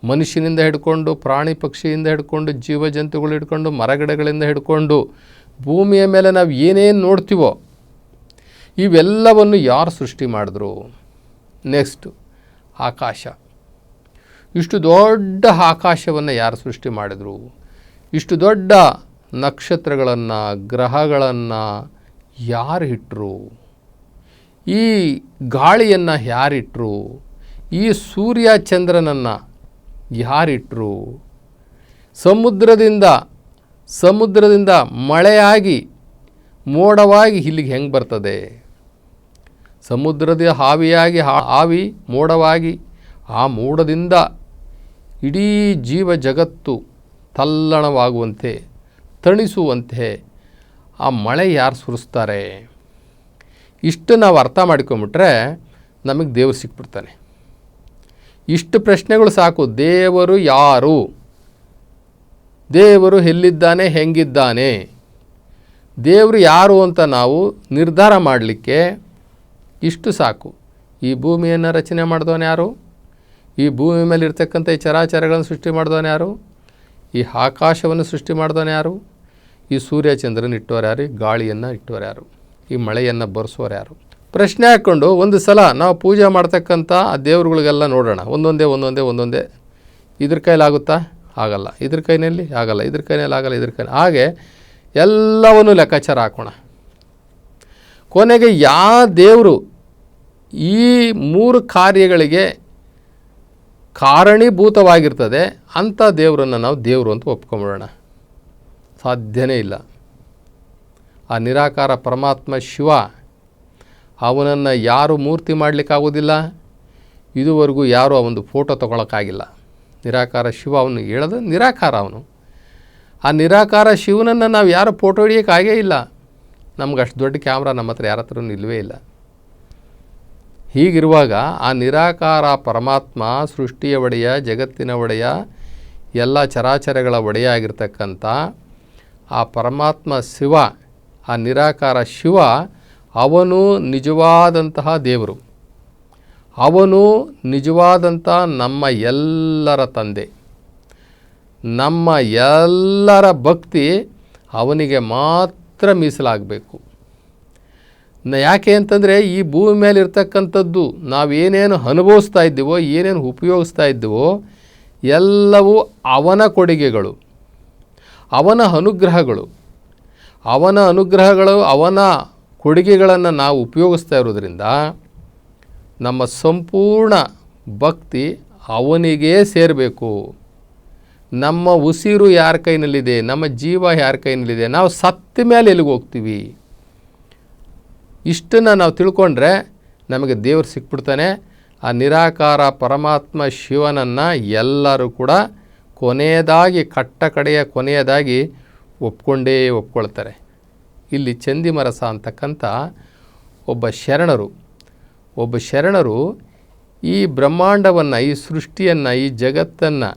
ಮನುಷ್ಯನಿಂದ ಹಿಡ್ಕೊಂಡು, ಪ್ರಾಣಿ ಪಕ್ಷಿಯಿಂದ ಹಿಡ್ಕೊಂಡು, ಜೀವಜಂತುಗಳು ಹಿಡ್ಕೊಂಡು, ಮರಗಿಡಗಳಿಂದ ಹಿಡ್ಕೊಂಡು, ಭೂಮಿಯ ಮೇಲೆ ನಾವು ಏನೇನು ನೋಡ್ತೀವೋ, ಇವೆಲ್ಲವನ್ನು ಯಾರು ಸೃಷ್ಟಿ ಮಾಡಿದ್ರು? ನೆಕ್ಸ್ಟು ಆಕಾಶ. ಇಷ್ಟು ದೊಡ್ಡ ಆಕಾಶವನ್ನು ಯಾರು ಸೃಷ್ಟಿ ಮಾಡಿದರು? ಇಷ್ಟು ದೊಡ್ಡ ನಕ್ಷತ್ರಗಳನ್ನು, ಗ್ರಹಗಳನ್ನು ಯಾರು ಇಟ್ಟರು ಈ ಗಾಳಿಯನ್ನು ಯಾರಿಟ್ಟರು ಈ ಸೂರ್ಯ ಚಂದ್ರನನ್ನು ಯಾರಿಟ್ರು? ಸಮುದ್ರದಿಂದ ಸಮುದ್ರದಿಂದ ಮಳೆಯಾಗಿ, ಮೋಡವಾಗಿ ಇಲ್ಲಿಗೆ ಹೆಂಗೆ ಬರ್ತದೆ? ಸಮುದ್ರದ ಹಾವಿಯಾಗಿ ಹಾವಿ ಮೋಡವಾಗಿ, ಆ ಮೋಡದಿಂದ ಇಡೀ ಜೀವ ಜಗತ್ತು ತಲ್ಲಣವಾಗುವಂತೆ, ತಣಿಸುವಂತೆ ಆ ಮಳೆ ಯಾರು ಸುರಿಸ್ತಾರೆ? ಇಷ್ಟು ನಾವು ಅರ್ಥ ಮಾಡ್ಕೊಂಬಿಟ್ರೆ ನಮಗೆ ದೇವರು ಸಿಕ್ಬಿಡ್ತಾನೆ. ಇಷ್ಟು ಪ್ರಶ್ನೆಗಳು ಸಾಕು. ದೇವರು ಯಾರು? ದೇವರು ಎಲ್ಲಿದ್ದಾನೆ, ಹೆಂಗಿದ್ದಾನೆ? ದೇವರು ಯಾರು ಅಂತ ನಾವು ನಿರ್ಧಾರ ಮಾಡಲಿಕ್ಕೆ ಇಷ್ಟು ಸಾಕು. ಈ ಭೂಮಿಯನ್ನು ರಚನೆ ಮಾಡಿದವನು ಯಾರು? ಈ ಭೂಮಿ ಮೇಲೆ ಇರ್ತಕ್ಕಂಥ ಈ ಚರಾಚರಗಳನ್ನು ಸೃಷ್ಟಿ ಮಾಡಿದವನು ಯಾರು? ಈ ಆಕಾಶವನ್ನು ಸೃಷ್ಟಿ ಮಾಡಿದವನು ಯಾರು? ಈ ಸೂರ್ಯಚಂದ್ರನ ಇಟ್ಟವರು ಯಾರು? ಈ ಗಾಳಿಯನ್ನು ಇಟ್ಟವರು ಯಾರು? ಈ ಮಳೆಯನ್ನು ಬರೆಸೋರು ಯಾರು? ಪ್ರಶ್ನೆ ಹಾಕ್ಕೊಂಡು ಒಂದು ಸಲ ನಾವು ಪೂಜೆ ಮಾಡ್ತಕ್ಕಂಥ ಆ ದೇವ್ರುಗಳಿಗೆಲ್ಲ ನೋಡೋಣ. ಒಂದೊಂದೇ ಒಂದೊಂದೇ ಒಂದೊಂದೇ. ಇದ್ರ ಕೈಲಾಗುತ್ತಾ ಆಗಲ್ಲ. ಇದ್ರ ಕೈನಲ್ಲಿ? ಆಗಲ್ಲ. ಇದ್ರ ಕೈನಲ್ಲಿ ಆಗಲ್ಲ, ಇದ್ರ ಕೈ ಹಾಗೆ ಎಲ್ಲವನ್ನು ಲೆಕ್ಕಾಚಾರ ಹಾಕೋಣ. ಕೊನೆಗೆ ಯಾವ ದೇವರು ಈ ಮೂರು ಕಾರ್ಯಗಳಿಗೆ ಕಾರಣೀಭೂತವಾಗಿರ್ತದೆ, ಅಂಥ ದೇವರನ್ನು ನಾವು ದೇವರು ಅಂತ ಒಪ್ಕೊಂಬಿಡೋಣ. ಸಾಧ್ಯನೇ ಇಲ್ಲ. ಆ ನಿರಾಕಾರ ಪರಮಾತ್ಮ ಶಿವ ಅವನನ್ನು ಯಾರು ಮೂರ್ತಿ ಮಾಡಲಿಕ್ಕಾಗೋದಿಲ್ಲ ಇದುವರೆಗೂ ಯಾರೂ ಒಂದು ಫೋಟೋ ತೊಗೊಳಕ್ಕಾಗಿಲ್ಲ. ನಿರಾಕಾರ ಶಿವ ಅವನು ಹೇಳೋದು ನಿರಾಕಾರ ಅವನು. ಆ ನಿರಾಕಾರ ಶಿವನನ್ನು ನಾವು ಯಾರು ಫೋಟೋ ಹಿಡಿಯೋಕ್ಕಾಗೇ ಇಲ್ಲ. ನಮ್ಗೆ ಅಷ್ಟು ದೊಡ್ಡ ಕ್ಯಾಮ್ರಾ ನಮ್ಮ ಹತ್ರ ಯಾರ ಹತ್ರನೂ ಇಲ್ಲವೇ ಇಲ್ಲ. ಹೀಗಿರುವಾಗ ಆ ನಿರಾಕಾರ ಪರಮಾತ್ಮ ಸೃಷ್ಟಿಯ ಒಡೆಯ, ಜಗತ್ತಿನ ಒಡೆಯ, ಎಲ್ಲ ಚರಾಚರಗಳ ಒಡೆಯ ಆಗಿರ್ತಕ್ಕಂಥ ಆ ಪರಮಾತ್ಮ ಶಿವ, ಆ ನಿರಾಕಾರ ಶಿವ ಅವನು ನಿಜವಾದಂತಹ ದೇವರು. ಅವನು ನಿಜವಾದಂಥ ನಮ್ಮ ಎಲ್ಲರ ತಂದೆ. ನಮ್ಮ ಎಲ್ಲರ ಭಕ್ತಿ ಅವನಿಗೆ ಮಾತ್ರ ಮೀಸಲಾಗಬೇಕು. ಯಾಕೆ ಅಂತಂದರೆ ಈ ಭೂಮಿ ಮೇಲೆ ಇರ್ತಕ್ಕಂಥದ್ದು ನಾವೇನೇನು ಅನುಭವಿಸ್ತಾ ಇದ್ದೀವೋ, ಏನೇನು ಉಪಯೋಗಿಸ್ತಾ ಇದ್ದೀವೋ, ಎಲ್ಲವೂ ಅವನ ಕೊಡುಗೆಗಳು, ಅವನ ಅನುಗ್ರಹಗಳು. ಅವನ ಅನುಗ್ರಹಗಳು ಅವನ ಕೊಡುಗೆಗಳನ್ನು ನಾವು ಉಪಯೋಗಿಸ್ತಾ ಇರೋದ್ರಿಂದ ನಮ್ಮ ಸಂಪೂರ್ಣ ಭಕ್ತಿ ಅವನಿಗೇ ಸೇರಬೇಕು. ನಮ್ಮ ಉಸಿರು ಯಾರ ಕೈನಲ್ಲಿದೆ, ನಮ್ಮ ಜೀವ ಯಾರ ಕೈನಲ್ಲಿದೆ, ನಾವು ಸತ್ತ ಮೇಲೆ ಎಲ್ಲಿಗೆ ಹೋಗ್ತೀವಿ? ಇಷ್ಟನ್ನು ನಾವು ತಿಳ್ಕೊಂಡ್ರೆ ನಮಗೆ ದೇವರು ಸಿಕ್ಬಿಡ್ತಾನೆ. ಆ ನಿರಾಕಾರ ಪರಮಾತ್ಮ ಶಿವನನ್ನು ಎಲ್ಲರೂ ಕೂಡ ಕೊನೆಯದಾಗಿ, ಕಟ್ಟ ಕಡೆಯ ಕೊನೆಯದಾಗಿ ಒಪ್ಕೊಂಡೇ ಒಪ್ಕೊಳ್ತಾರೆ. ಇಲ್ಲಿ ಚಂದಿಮರಸ ಅಂತಕ್ಕಂಥ ಒಬ್ಬ ಶರಣರು. ಒಬ್ಬ ಶರಣರು ಈ ಬ್ರಹ್ಮಾಂಡವನ್ನು, ಈ ಸೃಷ್ಟಿಯನ್ನು, ಈ ಜಗತ್ತನ್ನು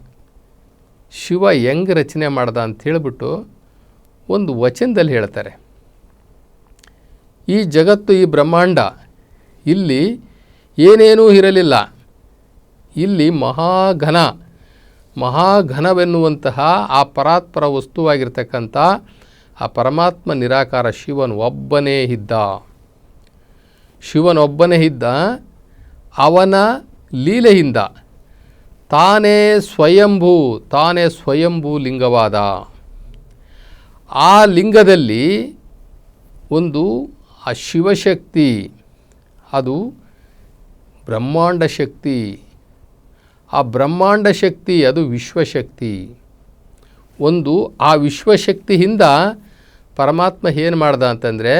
ಶಿವ ಹೆಂಗೆ ರಚನೆ ಮಾಡ್ದ ಅಂತ ಹೇಳಿಬಿಟ್ಟು ಒಂದು ವಚನದಲ್ಲಿ ಹೇಳ್ತಾರೆ. ಈ ಜಗತ್ತು, ಈ ಬ್ರಹ್ಮಾಂಡ ಇಲ್ಲಿ ಏನೇನೂ ಇರಲಿಲ್ಲ. ಇಲ್ಲಿ ಮಹಾಘನ, ಮಹಾಘನವೆನ್ನುವಂತಹ ಆ ಪರಾತ್ಪರ ವಸ್ತುವಾಗಿರ್ತಕ್ಕಂಥ ಆ ಪರಮಾತ್ಮ ನಿರಾಕಾರ ಶಿವನು ಒಬ್ಬನೇ ಇದ್ದ. ಶಿವನೊಬ್ಬನೇ ಇದ್ದ. ಅವನ ಲೀಲೆಯಿಂದ ತಾನೇ ಸ್ವಯಂಭೂ ತಾನೇ ಸ್ವಯಂಭೂ ಲಿಂಗವಾದ. ಆ ಲಿಂಗದಲ್ಲಿ ಒಂದು ಆ ಶಿವಶಕ್ತಿ, ಅದು ಬ್ರಹ್ಮಾಂಡ ಶಕ್ತಿ. ಆ ಬ್ರಹ್ಮಾಂಡ ಶಕ್ತಿ ಅದು ವಿಶ್ವಶಕ್ತಿ. ಒಂದು ಆ ವಿಶ್ವಶಕ್ತಿಯಿಂದ ಪರಮಾತ್ಮ ಏನು ಮಾಡ್ದ ಅಂತಂದರೆ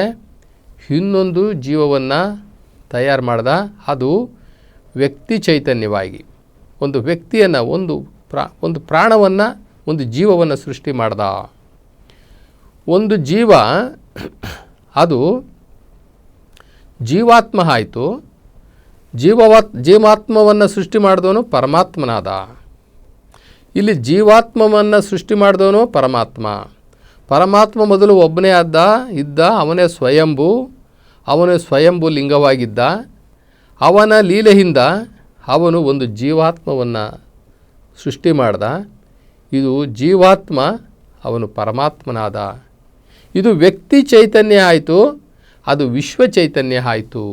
ಇನ್ನೊಂದು ಜೀವವನ್ನು ತಯಾರು ಮಾಡ್ದ. ಅದು ವ್ಯಕ್ತಿ ಚೈತನ್ಯವಾಗಿ. ಒಂದು ವ್ಯಕ್ತಿಯನ್ನು, ಒಂದು ಪ್ರಾ, ಒಂದು ಪ್ರಾಣವನ್ನು, ಒಂದು ಜೀವವನ್ನು ಸೃಷ್ಟಿ ಮಾಡ್ದ. ಒಂದು ಜೀವ, ಅದು ಜೀವಾತ್ಮ ಆಯಿತು. ಜೀವವಾತ್, ಜೀವಾತ್ಮವನ್ನು ಸೃಷ್ಟಿ ಮಾಡಿದವನು ಪರಮಾತ್ಮನಾದ. ಇಲ್ಲಿ ಜೀವಾತ್ಮವನ್ನು ಸೃಷ್ಟಿ ಮಾಡಿದವನು ಪರಮಾತ್ಮ. ಪರಮಾತ್ಮ ಮೊದಲು ಒಬ್ಬನೇ ಆದ್ದ, ಇದ್ದ, ಅವನೇ ಸ್ವಯಂಭು ಅವನೇ ಸ್ವಯಂಭು ಲಿಂಗವಾಗಿದ್ದ. ಅವನ ಲೀಲೆಯಿಂದ ಅವನು ಒಂದು ಜೀವಾತ್ಮವನ್ನು ಸೃಷ್ಟಿ ಮಾಡ್ದ. ಇದು ಜೀವಾತ್ಮ, ಅವನು ಪರಮಾತ್ಮನಾದ. ಇದು ವ್ಯಕ್ತಿ ಚೈತನ್ಯ ಆಯಿತು, ಅದು ವಿಶ್ವ ಚೈತನ್ಯ ಆಯಿತು.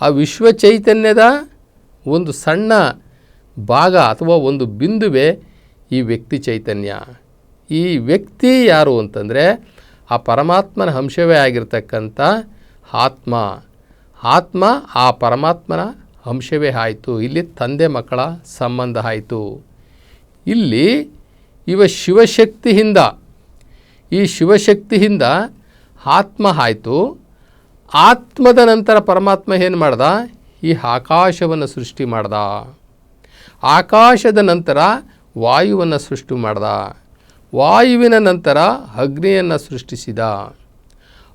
ಆ ವಿಶ್ವ ಚೈತನ್ಯದ ಒಂದು ಸಣ್ಣ ಭಾಗ ಅಥವಾ ಒಂದು ಬಿಂದುವೆ ಈ ವ್ಯಕ್ತಿ ಚೈತನ್ಯ. ಈ ವ್ಯಕ್ತಿ ಯಾರು ಅಂತಂದರೆ ಆ ಪರಮಾತ್ಮನ ಅಂಶವೇ ಆಗಿರ್ತಕ್ಕಂಥ ಆತ್ಮ. ಆತ್ಮ ಆ ಪರಮಾತ್ಮನ ಅಂಶವೇ ಆಯಿತು. ಇಲ್ಲಿ ತಂದೆ ಮಕ್ಕಳ ಸಂಬಂಧ ಆಯಿತು. ಇಲ್ಲಿ ಇವ ಶಿವಶಕ್ತಿಯಿಂದ, ಈ ಶಿವಶಕ್ತಿಯಿಂದ ಆತ್ಮ ಆಯಿತು. ಆತ್ಮದ ನಂತರ ಪರಮಾತ್ಮ ಏನು ಮಾಡ್ದ? ಈ ಆಕಾಶವನ್ನು ಸೃಷ್ಟಿ ಮಾಡ್ದ. ಆಕಾಶದ ನಂತರ ವಾಯುವನ್ನು ಸೃಷ್ಟಿ ಮಾಡ್ದ. ವಾಯುವಿನ ನಂತರ ಅಗ್ನಿಯನ್ನು ಸೃಷ್ಟಿಸಿದ.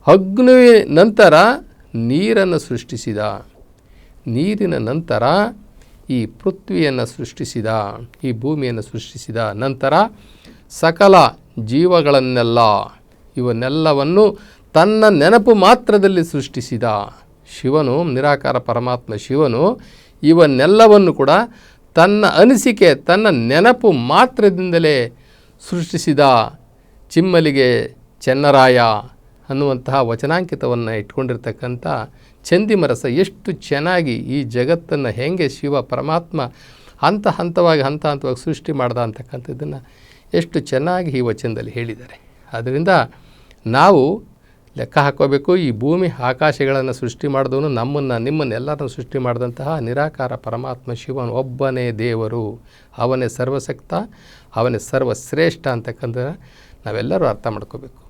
ಅಗ್ನಿ ನಂತರ ನೀರನ್ನು ಸೃಷ್ಟಿಸಿದ. ನೀರಿನ ನಂತರ ಈ ಪೃಥ್ವಿಯನ್ನು ಸೃಷ್ಟಿಸಿದ, ಈ ಭೂಮಿಯನ್ನು ಸೃಷ್ಟಿಸಿದ. ನಂತರ ಸಕಲ ಜೀವಗಳನ್ನೆಲ್ಲ, ಇವನ್ನೆಲ್ಲವನ್ನು ತನ್ನ ನೆನಪು ಮಾತ್ರದಲ್ಲಿ ಸೃಷ್ಟಿಸಿದ. ಶಿವನು, ನಿರಾಕಾರ ಪರಮಾತ್ಮ ಶಿವನು, ಇವನ್ನೆಲ್ಲವನ್ನು ಕೂಡ ತನ್ನ ಅನಿಸಿಕೆ, ತನ್ನ ನೆನಪು ಮಾತ್ರದಿಂದಲೇ ಸೃಷ್ಟಿಸಿದ ಚಿಮ್ಮಲಿಗೆ ಚೆನ್ನರಾಯ ಅನ್ನುವಂತಹ ವಚನಾಂಕಿತವನ್ನು ಇಟ್ಕೊಂಡಿರ್ತಕ್ಕಂಥ ಚಂದಿಮರಸ ಎಷ್ಟು ಚೆನ್ನಾಗಿ ಈ ಜಗತ್ತನ್ನು ಹೇಗೆ ಶಿವ ಪರಮಾತ್ಮ ಹಂತ ಹಂತವಾಗಿ ಹಂತ ಹಂತವಾಗಿ ಸೃಷ್ಟಿ ಮಾಡ್ದ ಅಂತಕ್ಕಂಥದ್ದನ್ನು ಎಷ್ಟು ಚೆನ್ನಾಗಿ ಈ ವಚನದಲ್ಲಿ ಹೇಳಿದ್ದಾರೆ. ಆದ್ದರಿಂದ ನಾವು ಲೆಕ್ಕ ಹಾಕೋಬೇಕು, ಈ ಭೂಮಿ ಆಕಾಶಗಳನ್ನು ಸೃಷ್ಟಿ ಮಾಡಿದವನು ನಮ್ಮನ್ನು, ನಿಮ್ಮನ್ನು ಎಲ್ಲರನ್ನು ಸೃಷ್ಟಿ ಮಾಡಿದಂತಹ ನಿರಾಕಾರ ಪರಮಾತ್ಮ ಶಿವನು ಒಬ್ಬನೇ ದೇವರು. ಅವನೇ ಸರ್ವಶಕ್ತ ಅವನೇ ಸರ್ವಶ್ರೇಷ್ಠ ಅಂತಕ್ಕಂಥ ನಾವೆಲ್ಲರೂ ಅರ್ಥ ಮಾಡ್ಕೋಬೇಕು.